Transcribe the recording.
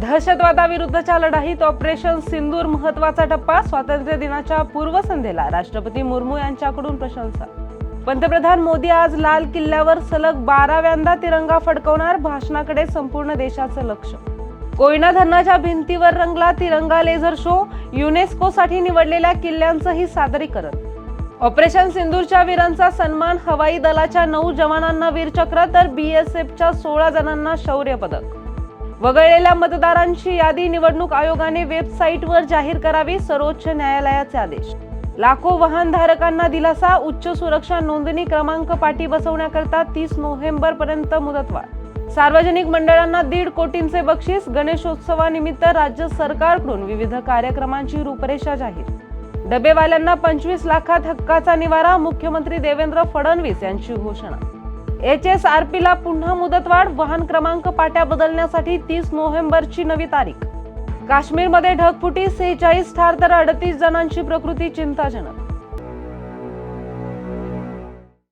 दहशतवादाविरुद्धच्या लढाईत ऑपरेशन सिंदूर महत्त्वाचा टप्पा स्वातंत्र्य दिनाच्या पूर्वसंध्येला. राष्ट्रपती मुर्मू यांच्याकडून प्रशंसा. पंतप्रधान मोदी आज लाल किल्ल्यावर सलग बाराव्यांदा तिरंगा फडकवणार भाषणाकडे संपूर्ण देशाचं लक्ष. कोयना धरणाच्या भिंतीवर रंगला तिरंगा लेझर शो युनेस्कोसाठी निवडलेल्या किल्ल्यांचंही सादरीकरण. ऑपरेशन सिंदूरच्या वीरांचा सन्मान हवाई दलाच्या नऊ जवानांना वीरचक्र तर बीएसएफच्या सोळा जणांना शौर्य पदक वगळलेल्या मतदारांची यादी निवडणूक आयोगाने वेबसाईटवर जाहीर करावी सर्वोच्च न्यायालयाचे आदेश. लाखो वाहनधारकांना दिलासा उच्च सुरक्षा नोंदणी क्रमांक पाठी बसवण्याकरता तीस नोव्हेंबर पर्यंत मुदतवाढ. सार्वजनिक मंडळांना दीड कोटींचे बक्षीस गणेशोत्सवानिमित्त राज्य सरकारकडून विविध कार्यक्रमांची रूपरेषा जाहीर. डबेवाल्यांना पंचवीस लाखात हक्काचा निवारा मुख्यमंत्री देवेंद्र फडणवीस यांची घोषणा. एच एस आर पी ला पुन्हा मुदतवाढ वाहन क्रमांक पाट्या बदलण्यासाठी तीस नोव्हेंबरची नवी तारीख. काश्मीरमध्ये ढगफुटी सेहेचाळीस ठार तर अडतीस जणांची प्रकृती चिंताजनक.